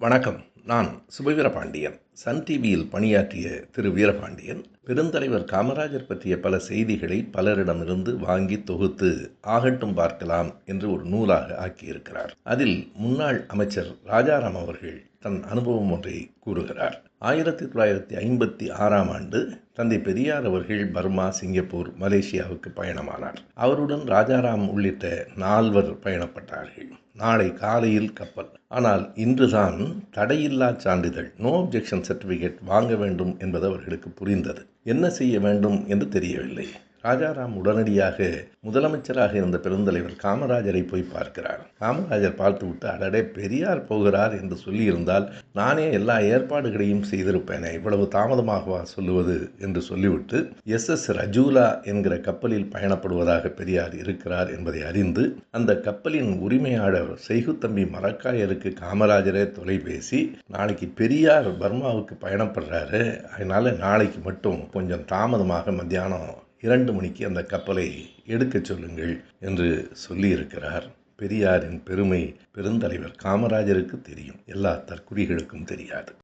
வணக்கம். நான் சுபவீரபாண்டியன். சன் டிவியில் பணியாற்றிய திரு வீரபாண்டியன் பெருந்தலைவர் காமராஜர் பற்றிய பல செய்திகளை பலரிடமிருந்து வாங்கி தொகுத்து ஆகட்டும் பார்க்கலாம் என்று ஒரு நூலாக ஆக்கியிருக்கிறார். அதில் முன்னாள் அமைச்சர் ராஜாராம் அவர்கள் தன் அனுபவம் ஒன்றை கூறுகிறார். ஆயிரத்தி தொள்ளாயிரத்தி ஐம்பத்தி ஆறாம் ஆண்டு தந்தை பெரியார் அவர்கள் பர்மா சிங்கப்பூர் மலேசியாவுக்கு பயணமானார். அவருடன் ராஜாராம் உள்ளிட்ட நால்வர் பயணப்பட்டார்கள். நாளை காலையில் கப்பல். ஆனால் இன்றுதான் தடையில்லா சான்றிதழ் நோ அப்ஜெக்ஷன் சர்டிஃபிகேட் வாங்க வேண்டும் என்பது அவர்களுக்கு புரிந்தது. என்ன செய்ய வேண்டும் என்று தெரியவில்லை. ராஜாராம் உடனடியாக முதலமைச்சராக இருந்த பெருந்தலைவர் காமராஜரை போய் பார்க்கிறார். காமராஜர் பார்த்துவிட்டு அடடே பெரியார் போகிறார் என்று சொல்லியிருந்தால் நானே எல்லா ஏற்பாடுகளையும் செய்திருப்பேனே இவ்வளவு தாமதமாகவா சொல்லுவது என்று சொல்லிவிட்டு எஸ் எஸ் ரஜூலா என்கிற கப்பலில் பயணப்படுவதாக பெரியார் இருக்கிறார் என்பதை அறிந்து அந்த கப்பலின் உரிமையாளர் செய்குத்தம்பி மரக்காயருக்கு காமராஜரே தொலைபேசி நாளைக்கு பெரியார் பர்மாவுக்கு பயணப்படுறாரு அதனால நாளைக்கு மட்டும் கொஞ்சம் தாமதமாக மத்தியானம் இரண்டு மணிக்கு அந்த கப்பலை எடுக்கச் சொல்லுங்கள் என்று சொல்லியிருக்கிறார். பெரியாரின் பெருமை பெருந்தலைவர் காமராஜருக்கு தெரியும். எல்லா தற்குறிகளுக்கும் தெரியாது.